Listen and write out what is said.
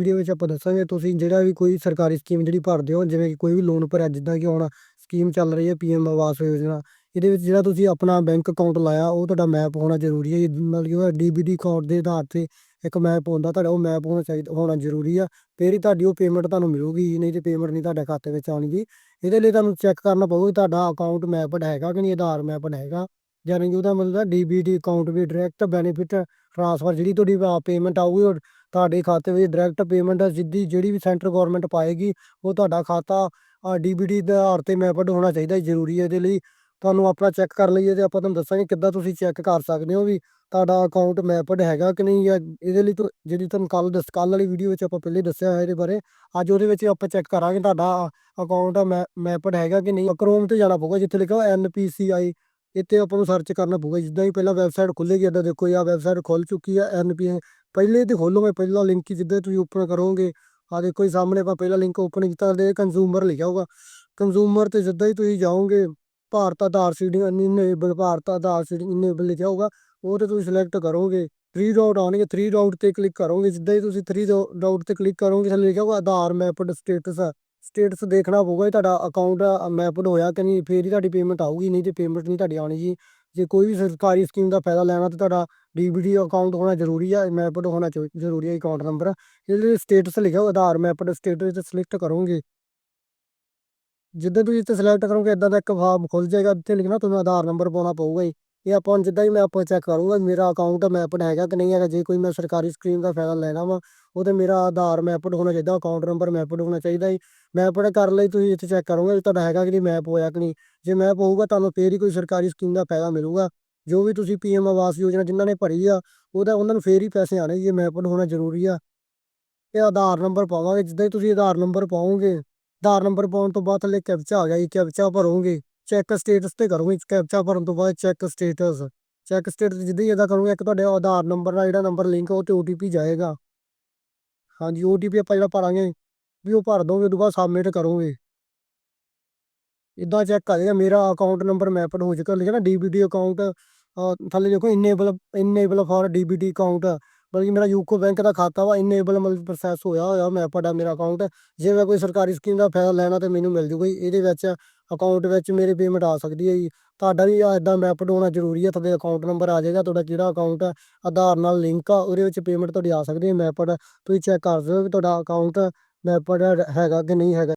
Video ਵਿੱਚ ਆਪਾਂ ਦੱਸਾਂਗੇ, ਤੁਸੀਂ ਜਿਹੜਾ ਵੀ ਕੋਈ ਸਰਕਾਰੀ ਸਕੀਮ ਜਿਹੜੀ ਭਰਦੇ ਹੋ, ਜਿਵੇਂ ਕਿ ਕੋਈ ਵੀ ਲੋਨ ਭਰਿਆ, ਜਿੱਦਾਂ ਕਿ ਹੁਣ ਸਕੀਮ ਚੱਲ ਰਹੀ ਹੈ ਪੀਐਮ ਆਵਾਸ ਯੋਜਨਾ, ਇਹਦੇ ਵਿੱਚ ਜਿਹੜਾ ਤੁਸੀਂ ਆਪਣਾ ਬੈਂਕ ਅਕਾਊਂਟ ਲਾਇਆ, ਉਹ ਤੁਹਾਡਾ ਮੈਪ ਹੋਣਾ ਜ਼ਰੂਰੀ ਹੈ ਮਤਲਬ ਕਿ ਉਹ ਡੀਬੀਟੀ ਅਕਾਊਂਟ ਦੇ ਆਧਾਰ ਤੇ ਇੱਕ ਮੈਪ ਹੁੰਦਾ, ਤੁਹਾਡਾ ਉਹ ਮੈਪ ਹੋਣਾ ਚਾਹੀਦਾ, ਹੋਣਾ ਜ਼ਰੂਰੀ ਆ, ਫਿਰ ਹੀ ਤੁਹਾਡੀ ਉਹ ਪੇਮੈਂਟ ਤੁਹਾਨੂੰ ਮਿਲੂਗੀ, ਨਹੀਂ ਤੇ ਪੇਮੈਂਟ ਨਹੀਂ ਤੁਹਾਡੇ ਖਾਤੇ ਵਿੱਚ ਆਉਣਗੀ, ਇਹਦੇ ਲਈ ਤੁਹਾਨੂੰ ਚੈੱਕ ਕਰਨਾ ਪਊਗਾ ਤੁਹਾਡਾ ਅਕਾਊਂਟ ਮੈਪਡ ਹੈਗਾ ਕਿ ਨਹੀਂ, ਆਧਾਰ ਮੈਪਡ ਹੈਗਾ, ਯਾਨੀ ਕਿ ਉਹਦਾ ਮਤਲਬ ਡੀਬੀਟੀ ਅਕਾਊਂਟ ਵੀ ਡਾਇਰੈਕਟ ਬੈਨੀਫਿਟ ਟ੍ਰਾਂਸਫਰ ਜਿਹੜੀ ਤੁਹਾਡੀ ਪੇਮੈਂਟ ਆਊਗੀ ਤੁਹਾਡੇ ਖਾਤੇ ਵਿੱਚ ਡਾਇਰੈਕਟ ਪੇਮੈਂਟ ਸਿੱਧੀ ਜਿਹੜੀ ਵੀ ਸੈਂਟਰ ਗਵਰਨਮੈਂਟ ਪਾਏਗੀ, ਉਹ ਤੁਹਾਡਾ ਖਾਤਾ ਡੀਬੀਟੀ ਦੇ ਆਧਾਰ ਤੇ ਮੈਪਡ ਹੋਣਾ ਚਾਹੀਦਾ ਜਰੂਰੀ ਹੈ ਇਹਦੇ ਲਈ। ਤੁਹਾਨੂੰ ਆਪਣਾ ਚੈੱਕ ਕਰ ਲਈਏ ਤੇ ਆਪਾਂ ਤੁਹਾਨੂੰ ਦੱਸਾਂਗੇ ਕਿੱਦਾਂ ਤੁਸੀਂ ਚੈੱਕ ਕਰ ਸਕਦੇ ਹੋ ਵੀ ਤੁਹਾਡਾ ਅਕਾਊਂਟ ਮੈਪਡ ਹੈਗਾ ਕਿ ਨਹੀਂ, ਜਾਂ ਇਹਦੇ ਲਈ ਜਿਹੜੀ ਤੁਹਾਨੂੰ ਕੱਲ ਦੱਸ ਕੱਲ ਵਾਲੀ ਵੀਡੀਓ ਵਿੱਚ ਆਪਾਂ ਪਹਿਲੇ ਦੱਸਿਆ ਹੋਇਆ ਇਹਦੇ ਬਾਰੇ, ਅੱਜ ਉਹਦੇ ਵਿੱਚ ਆਪਾਂ ਚੈੱਕ ਕਰਾਂਗੇ ਤੁਹਾਡਾ ਅਕਾਊਂਟ ਮੈਪਡ ਹੈਗਾ ਕਿ ਨਹੀਂ। ਕ੍ਰੋਮ ਤੇ ਜਾਣਾ ਪਊਗਾ, ਜਿੱਥੇ ਲਿਖਿਆ ਐਨਪੀਸੀਆਈ ਇੱਥੇ ਆਪਾਂ ਨੂੰ ਸਰਚ ਕਰਨਾ ਪਊਗਾ। ਜਿੱਦਾਂ ਹੀ ਪਹਿਲਾਂ ਵੈਬਸਾਈਟ ਖੁੱਲੇਗੀ ਇੱਦਾਂ ਦੇਖੋ ਇਹ ਵੈਬਸਾਈਟ ਖੁੱਲ ਚੁੱਕੀ ਹੈ ਐਨਪੀ ਪਹਿਲੇ ਤੇ ਖੋਲੋਗੇ, ਪਹਿਲਾ ਲਿੰਕ ਹੀ ਜਿੱਦਾਂ ਤੁਸੀਂ ਓਪਨ ਕਰੋਗੇ ਆ ਦੇਖੋ ਜੀ ਸਾਹਮਣੇ ਆਪਾਂ ਪਹਿਲਾ ਲਿੰਕ ਓਪਨ ਕੀਤਾ, ਤੇ ਕੰਜ਼ੂਮਰ ਲਿਖਿਆ ਹੋਊਗਾ। ਕੰਜ਼ੂਮਰ ਤੇ ਜਿੱਦਾਂ ਹੀ ਤੁਸੀਂ ਜਾਓਗੇ, Bharat Aadhaar seeding enable Bharat Aadhaar seeding enable ਲਿਖਿਆ ਹੋਊਗਾ, ਉਹ ਤੇ ਤੁਸੀਂ ਸਿਲੈਕਟ ਕਰੋਗੇ 3 ਡਾਟ ਆਉਣਗੇ 3 ਡਾਟ ਤੇ ਕਲਿੱਕ ਕਰੋਗੇ, ਜਿੱਦਾਂ ਹੀ ਤੁਸੀਂ 3 ਡਾਟ ਤੇ ਕਲਿੱਕ ਕਰੋਗੇ, ਥੱਲੇ ਲਿਖਿਆ ਹੋਊਗਾ ਆਧਾਰ ਮੈਪਡ ਸਟੇਟਸ ਸਟੇਟਸ ਦੇਖਣਾ ਪਊਗਾ ਜੀ ਤੁਹਾਡਾ ਅਕਾਊਂਟ ਮੈਪਡ ਹੋਇਆ ਕਿ ਨਹੀਂ, ਫੇਰ ਹੀ ਤੁਹਾਡੀ ਪੇਮੈਂਟ ਆਊਗੀ, ਨਹੀਂ ਤੇ ਪੇਮੈਂਟ ਨਹੀਂ ਤੁਹਾਡੀ ਆਉਣੀ ਜੀ। ਜੇ ਕੋਈ ਵੀ ਸਰਕਾਰੀ ਸਕੀਮ ਦਾ ਫਾਇਦਾ ਲੈਣਾ ਤਾਂ ਤੁਹਾਡਾ ਡੀਬੀਟੀ ਅਕਾਊਂਟ ਹੋਣਾ ਜ਼ਰੂਰੀ ਹੈ ਮੈਪਡ ਹੋਣਾ ਜ਼ਰੂਰੀ ਹੈ ਅਕਾਊਂਟ ਨੰਬਰ ਇਹਦੇ ਸਟੇਟਸ ਲਿਖਿਆ, ਆਧਾਰ ਮੈਪਡ ਸਟੇਟਸ ਤੇ ਸਿਲੈਕਟ ਕਰੋਗੇ। ਜਿੱਦਾਂ ਤੁਸੀਂ ਇੱਥੇ ਸਿਲੈਕਟ ਕਰੋਗੇ, ਇਦਾਂ ਦਾ ਇੱਕ ਫਾਰਮ ਖੁੱਲ ਜਾਏਗਾ ਇੱਥੇ ਲਿਖਣਾ ਤੁਹਾਨੂੰ ਆਧਾਰ ਨੰਬਰ ਪਾਉਣਾ ਪਊਗਾ ਜੀ। ਇਹ ਆਪਾਂ ਜਿੱਦਾਂ ਹੀ ਮੈਂ ਆਪਾਂ ਚੈੱਕ ਕਰੂੰਗਾ, ਮੇਰਾ ਅਕਾਊਂਟ ਮੈਪਡ ਹੈਗਾ ਕਿ ਨਹੀਂ ਹੈਗਾ, ਜੇ ਕੋਈ ਮੈਂ ਸਰਕਾਰੀ ਸਕੀਮ ਦਾ ਫਾਇਦਾ ਲੈਣਾ ਵਾ, ਉਹ ਤੇ ਮੇਰਾ ਆਧਾਰ ਮੈਪਡ ਹੋਣਾ ਚਾਹੀਦਾ ਅਕਾਊਂਟ ਨੰਬਰ ਮੈਪਡ ਹੋਣਾ ਚਾਹੀਦਾ ਜੀ। ਮੈਪਡ ਕਰ ਲਈ ਤੁਸੀਂ ਇੱਥੇ ਚੈੱਕ ਕਰੋਗੇ ਤੁਹਾਡਾ ਹੈਗਾ ਕਿ ਨਹੀਂ ਮੈਪ ਹੋਇਆ ਕਿ ਨਹੀਂ। ਜੇ ਮੈਪ ਹੋਊਗਾ ਤੁਹਾਨੂੰ ਫੇਰ ਹੀ ਕੋਈ ਸਰਕਾਰੀ ਸਕੀਮ ਦਾ ਫਾਇਦਾ ਮਿਲੂਗਾ। ਜੋ ਵੀ ਤੁਸੀਂ ਪੀਐਮ ਆਵਾਸ ਯੋਜਨਾ ਜਿਨ੍ਹਾਂ ਨੇ ਭਰੀ ਆ ਉਹਦਾ ਉਹਨਾਂ ਨੂੰ ਫੇਰ ਹੀ ਪੈਸੇ ਆਣੇ ਜੇ ਮੈਪਡ ਹੋਣਾ ਜ਼ਰੂਰੀ ਆ। ਇਹ ਆਧਾਰ ਨੰਬਰ ਪਾਵਾਂਗੇ, ਜਿੱਦਾਂ ਹੀ ਤੁਸੀਂ ਆਧਾਰ ਨੰਬਰ ਪਾਓਗੇ, ਆਧਾਰ ਨੰਬਰ ਪਾਉਣ ਤੋਂ ਬਾਅਦ ਥੱਲੇ ਕੈਪਚਾ ਆ ਗਿਆ ਜੀ, ਕੈਪਚਾ ਭਰੋਗੇ, ਚੈੱਕ ਸਟੇਟਸ ਤੇ ਕਰੋਗੇ, ਕੈਪਚਾ ਭਰਨ ਤੋਂ ਬਾਅਦ ਚੈੱਕ ਸਟੇਟਸ ਚੈੱਕ ਸਟੇਟਸ ਜਿੱਦਾਂ ਹੀ ਇਹਦਾ ਕਰੋਗੇ, ਇੱਕ ਤੁਹਾਡੇ ਆਧਾਰ ਨੰਬਰ ਨਾਲ ਜਿਹੜਾ ਨੰਬਰ ਲਿੰਕ ਉਹ ਤੇ ਓਟੀਪੀ ਜਾਏਗਾ। ਹਾਂਜੀ ਓਟੀਪੀ ਆਪਾਂ ਜਿਹੜਾ ਭਰਾਂਗੇ, ਵੀ ਉਹ ਭਰ ਦੋਗੇ ਉਦੋਂ ਬਾਅਦ ਸਬਮਿਟ ਕਰੋਗੇ। ਇਦਾਂ ਚੈੱਕ ਕਰ ਜਾਏਗਾ, ਮੇਰਾ ਅਕਾਊਂਟ ਨੰਬਰ ਮੈਪਡ ਹੋ ਚੁੱਕਾ, ਲਿਖਿਆ ਨਾ ਡੀਬੀਟੀ ਅਕਾਊਂਟ ਥੱਲੇ ਦੇਖੋ enable enable for DBT account ਬਲਕਿ ਮੇਰਾ ਯੂਕੋ ਬੈਂਕ ਦਾ ਖਾਤਾ ਵਾ ਇਨੇਬਲ ਮਤਲਬ ਪ੍ਰੋਸੈਸ ਹੋਇਆ ਹੋਇਆ ਮੈਪਡ ਆ ਮੇਰਾ ਅਕਾਊਂਟ ਜੇ ਮੈਂ ਕੋਈ ਸਰਕਾਰੀ ਸਕੀਮ ਦਾ ਫਾਇਦਾ ਲੈਣਾ ਤੇ ਮੈਨੂੰ ਮਿਲ ਜੂਗਾ ਇਹਦੇ ਵਿੱਚ ਅਕਾਊਂਟ ਵਿੱਚ ਮੇਰੇ ਪੇਮੈਂਟ ਆ ਸਕਦੀ ਹੈ ਜੀ। ਤੁਹਾਡਾ ਵੀ ਇਦਾਂ ਮੈਪਡ ਹੋਣਾ ਜ਼ਰੂਰੀ ਹੈ ਤੁਹਾਡੇ ਅਕਾਊਂਟ ਨੰਬਰ ਆ ਜਾਏਗਾ, ਤੁਹਾਡਾ ਕਿਹੜਾ ਅਕਾਊਂਟ ਆਧਾਰ ਨਾਲ ਲਿੰਕ ਆ, ਉਹਦੇ ਵਿੱਚ ਪੇਮੈਂਟ ਤੁਹਾਡੀ ਆ ਸਕਦੀ ਹੈ ਮੈਪਡ ਤੁਸੀਂ ਚੈੱਕ ਕਰ ਸਕਦੇ ਹੋ ਕਿ ਤੁਹਾਡਾ ਅਕਾਊਂਟ ਮੈਪਡ ਹੈਗਾ ਕਿ ਨਹੀਂ ਹੈਗਾ।